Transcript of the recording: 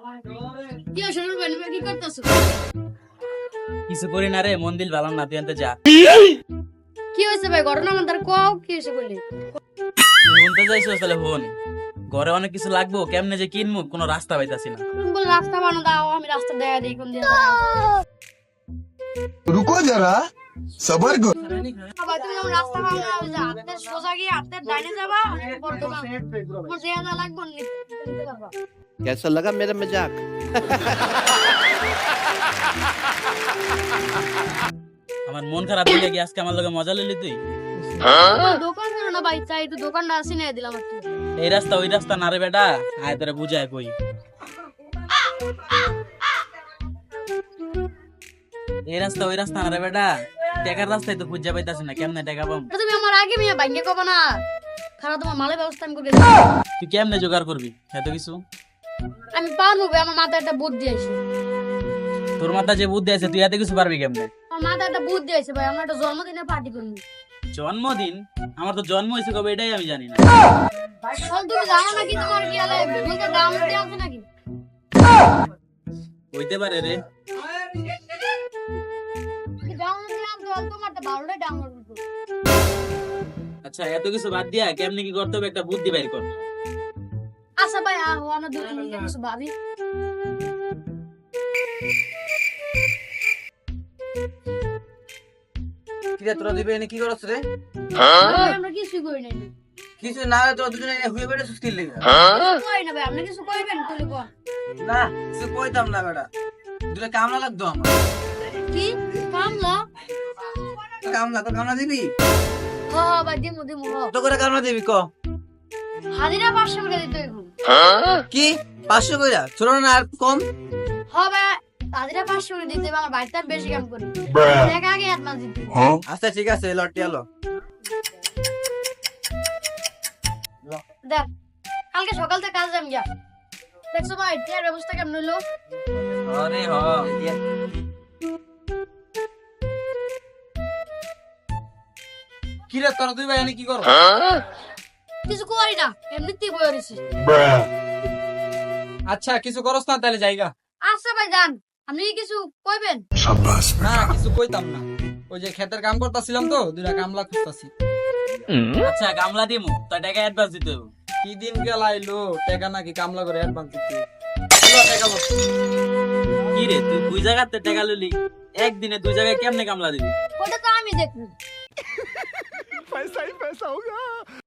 কি শুনুন বলি কি করতেছো? কিছু করি না রে মন দিল ভালাম না তুই আনতে যা। কি? হয়েছে ভাই? ঘটনা আমার তার কও কি হয়েছে বলি? শুনতে যাইছো তাহলে হন। ঘরে অনেক কিছু লাগবো কেমনে যে কিনমু কোনো রাস্তা পাইতাছি না। বল রাস্তা বানো দাও আমি রাস্তা দেয়া দেই কোন দিন রুকো যারা। सबर करो ভাই তুমি যখন রাস্তা বানো না ওই যে হাতের সোজা গিয়ে হাতের ডাইনে যাবা পর দোকান তোমার যে যা লাগবে নিতে পারবা कैसा लगा मेरा मजाक আমার মন খারাপ হয়ে গিয়ে আজকে আমার লগে মজা লইলি তুই দোকান ছিল না ভাই চাই তো দোকানটা আসি না দিলাম একটু এই রাস্তা ওই রাস্তা না রে বেটা আয় তোরা বুঝায় কই এই রাস্তা ওই রাস্তা না রে বেটা টেকার রাস্তায় তো খুঁজা পাইতাছি না কেমনে টেকা পাম তুমি আমার আগে মিয়া ভাঙ্গে কবা না। খারাপ তোমার মালের ব্যবস্থা আমি করে তুই কেমনে জোগাড় করবি? এত কিছু? আমি পারব ভাই আমার মাথায় একটা বুদ্ধি আছে। তোর মাথা যে বুদ্ধি আছে তুই এত কিছু পারবি কেমনে? আমার মাথায় একটা বুদ্ধি আছে ভাই আমরা একটা জন্মদিনে পার্টি করব। জন্মদিন? আমার তো জন্ম হয়েছে কবে এটাই আমি জানি না। তুমি জানো নাকি তোমার কি আলে দাম আছে নাকি? হইতে পারে রে। দিলাম তোমার তো আচ্ছা এত কিছু বাদ দিয়া কেমনে কি করতে হবে একটা বুদ্ধি বাইর কর। আচ্ছা ভাই আহ আমরা দুজন মিলে কিছু ভাবি। কিরে তোরা দিবে এনে কি করছ রে? আমরা করি নাই। কিছু না তোরা দুজনে এনে হুয়ে বেড়ে সুস্থির লেগে? কই না ভাই আপনি কিছু কইবেন তুই না কিছু কইতাম না বেটা। দুটো কামলা লাগতো আমার। কামলা তো কামলা দিবি? হ ভাই দিমু দিমু হ। কত করে কামলা দিবি ক? হাজিরা পাঁচশো করে দিতে হইব। কি? পাঁচশো কইরা? ছোট না আর কম? হ ভাই হাজিরা পাঁচশো করে দিতে আমার বাড়িতে বেশি কাম করি। টাকা আগে অ্যাডভান্স দিতে। আচ্ছা ঠিক আছে লটি আলো। দেখ কালকে সকাল থেকে কাজ যাম গিয়া দেখছ ভাই টিয়ার ব্যবস্থা কেমন হইল? আরে হ কিরে তোরা দুই ভাই এনে কি করো? কিছু করি না এমনিতেই রয়েছি। আচ্ছা কিছু করস না তাহলে জায়গা। আচ্ছা ভাই যান। আপনি কি কিছু কইবেন? না কিছু কইতাম না। ওই যে ক্ষেতের কাম করতেছিলাম তো দুইটা কামলা খুঁজতাছি। আচ্ছা গামলা দিমু তো টাকা অ্যাডভান্স দিতে হবে কি দিন গেল আইলো টাকা নাকি কামলা করে অ্যাডভান্স দিতে টাকা কি রে তুই দুই জায়গাতে টাকা লইলি? একদিনে দুই জায়গায় কেমনে কামলা দিবি? ওটা তো আমি দেখব। पैसा ही पैसा होगा